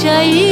下一